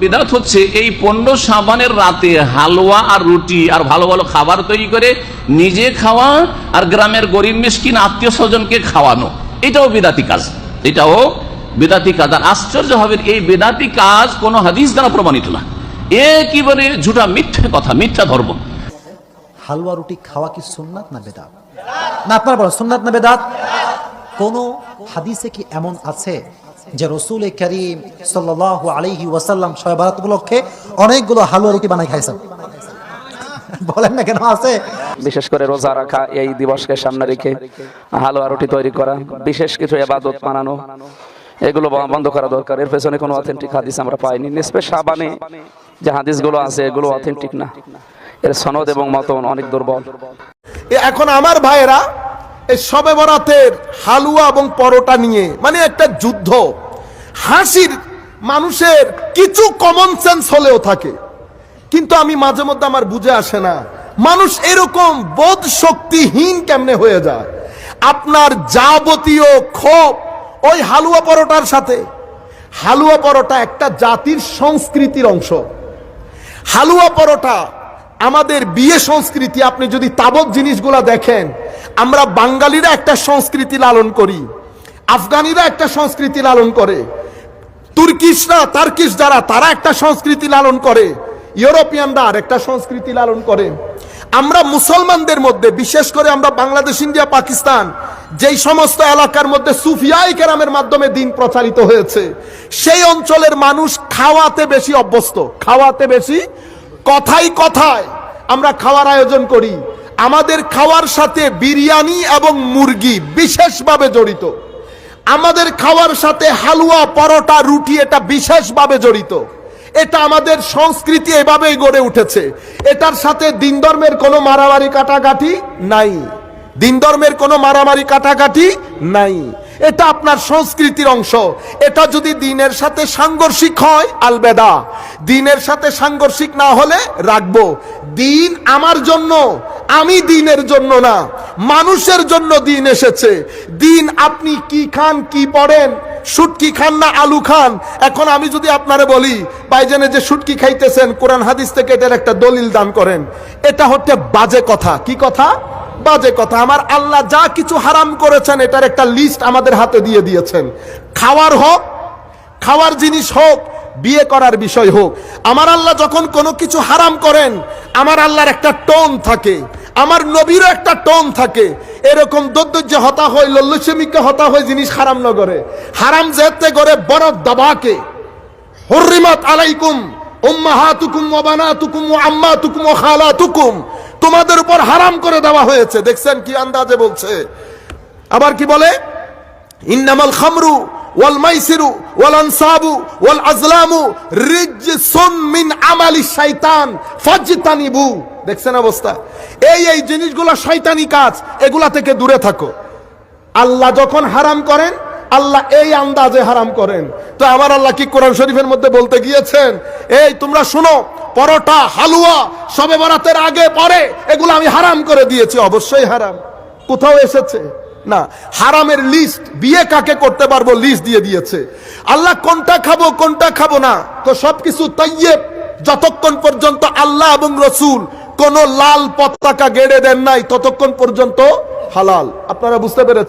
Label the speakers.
Speaker 1: বিদাত হচ্ছে এই পনেরো সাবানের রাতে হালুয়া আর রুটি আর ভালো ভালো খাবার তৈরি করে নিজে খাওয়া আর গ্রামের গরিব মিসকিন আত্মীয় স্বজনকে খাওয়ানো। এটাও বিদাতি কাজ। এটাও বেদাতি কাজ। আর আশ্চর্য হবে এই বেদাতি কাজ কোনো হাদিস দ্বারা প্রমাণিত না। একেবারে ঝুটা মিথ্যা কথা, মিথ্যা ধর্ম।
Speaker 2: হালুয়া রুটি খাওয়া কি সুন্নাত না বেদাত? না, আপনার বলেন, সুন্নাত না বেদাত? কোন হাদিসে কি এমন আছে যে রসুল করিম সাল্লাহ আলাইহি ওয়াসাল্লাম শবে বারাত উপলক্ষে অনেকগুলো হালুয়া রুটি বানাই খাইছেন। বলেন না কেন আছে?
Speaker 3: বিশেষ করে রোজা রাখা এই দিবসকে সামনে রেখে হালুয়া রুটি তৈরি করা বিশেষ কিছু এবাদত মানানো এগুলো বন্ধ করা দরকার। এর পেছনে কোনো অথেন্টিক হাদিস আমরা পাইনি। নিসপে সাবানে যে হাদিসগুলো আছে এগুলো অথেন্টিক না। এর সনদ এবং মতন অনেক দুর্বল।
Speaker 4: এখন আমার ভাইয়েরা এই সবে বরাতের হালুয়া এবং পরোটা নিয়ে মানে একটা যুদ্ধ। হাসির মানুষের কিছু কমন সেন্স হলেও থাকে। কিন্তু আমি মাঝে মধ্যে আমার বুঝে আসে না, মানুষ এরকম বোধ শক্তিহীন কেমনে হয়ে যায়? আপনার যাবতীয় ক্ষোভ ওই হালুয়া পরোটার সাথে। হালুয়া পরোটা একটা জাতির সংস্কৃতির অংশ। হালুয়া পরোটা আমাদের বিয়ে সংস্কৃতি, আপনি যদি তাবৎ জিনিসগুলা দেখেন আমরা বাঙালিরা একটা সংস্কৃতি লালন করি। আফগানিরা একটা সংস্কৃতি লালন করে। তুর্কিশরা, তার্কিশ যারা, তারা একটা সংস্কৃতি লালন করে। ইউরোপিয়ানরা আর একটা সংস্কৃতি লালন করে। আমরা মুসলমানদের মধ্যে, বিশেষ করে আমরা বাংলাদেশ, ইন্ডিয়া, পাকিস্তান, যেই সমস্ত এলাকার মধ্যে সুফিয়াই কেরামের মাধ্যমে দিন প্রচারিত হয়েছে, সেই অঞ্চলের মানুষ খাওয়াতে বেশি অভ্যস্ত। খাওয়াতে বেশি কথাই কথায় আমরা খাওয়ার আয়োজন করি। আমাদের খাওয়ার সাথে বিরিয়ানি এবং মুরগি বিশেষভাবে জড়িত। আমাদের খাওয়ার সাথে হালুয়া, পরোটা, রুটি এটা বিশেষভাবে জড়িত। এটা আমাদের সংস্কৃতি এভাবেই গড়ে উঠেছে। এটার সাথে দিন ধর্মের কোনো মারামারি কাটাকাটি নাই। দিন ধর্মের কোনো মারামারি কাটাকাটি নাই। এটা আপনার সংস্কৃতির অংশ। এটা যদি দিনের সাথে সাংঘর্ষিক হয়, আলবেদা। দিনের সাথে সাংঘর্ষিক না হলে রাখব। দিন আমার জন্য। আমি দিনের জন্য না, মানুষের জন্য দিন এসেছে। দিন আপনি কি খান, কি পড়েন? শুটকি খান না আলু খান? এখন আমি যদি আপনারে বলি বাইজানে যে শুটকি খাইতেছেন, কোরআন হাদিস থেকে এটার একটা দলিল দান করেন। এটা হচ্ছে বাজে কথা। কি কথা? বাজে কথা। আমার আল্লাহ যা কিছু হারাম করেছেন, এটার একটা লিস্ট আমাদের হাতে দিয়ে দিয়েছেন। খাওয়ার হোক, খাওয়ার জিনিস হোক, বিয়ে করার বিষয় হোক। আমার আল্লাহ যখন কোনো কিছু হারাম করেন, আমার আল্লাহর একটা টোন থাকে। আমার নবীরও একটা টোন থাকে। এরকম দৌদ্য হতা হয় লল্লসেমিকে হতা হয় জিনিস হারাম নগরে হারাম যেতে করে বড় দাবাকে। হরিমাত আলাইকুম, উম্মাহাতুকুম ওয়া বানাতুকুম ওয়া আম্মাতুকুম ওয়া খালাতুকুম। তোমাদের উপর হারাম করে দেওয়া হয়েছে। দেখছেন কি আন্দাজে বলছে? আবার কি বলে? ইন্নামাল খামরু ওয়াল মাইসিরু, ওয়াল আনসাবু, ওয়াল আজলামু, রিজসুন মিন আমালি দেখছেন অবস্থা? এই এই জিনিসগুলো শয়তানি কাজ, এগুলা থেকে দূরে থাকো। আল্লাহ যখন হারাম করেন, আল্লাহ এই আন্দাজে হারাম করেন। তো আমার আল্লাহ কি কোরআন শরীফের মধ্যে বলতে গিয়েছেন? এই, তোমরা শুনো, পরোটা, হালুয়া, সবে বরাতের আগে, পরে, এগুলো আমি হারাম করে দিয়েছি, অবশ্যই হারাম। কোথাও এসেছে? না, হারামের লিস্ট বিয়ে কাকে করতে পারব লিস্ট দিয়ে দিয়েছে। আল্লাহ কোনটা খাব কোনটা খাব না, তো সবকিছু তাইয়ে যতক্ষণ পর্যন্ত আল্লাহ এবং রসুল কোন লাল পতাকা গেড়ে দেন নাই, ততক্ষণ পর্যন্ত হালাল। আপনারা বুঝতে পেরেছেন?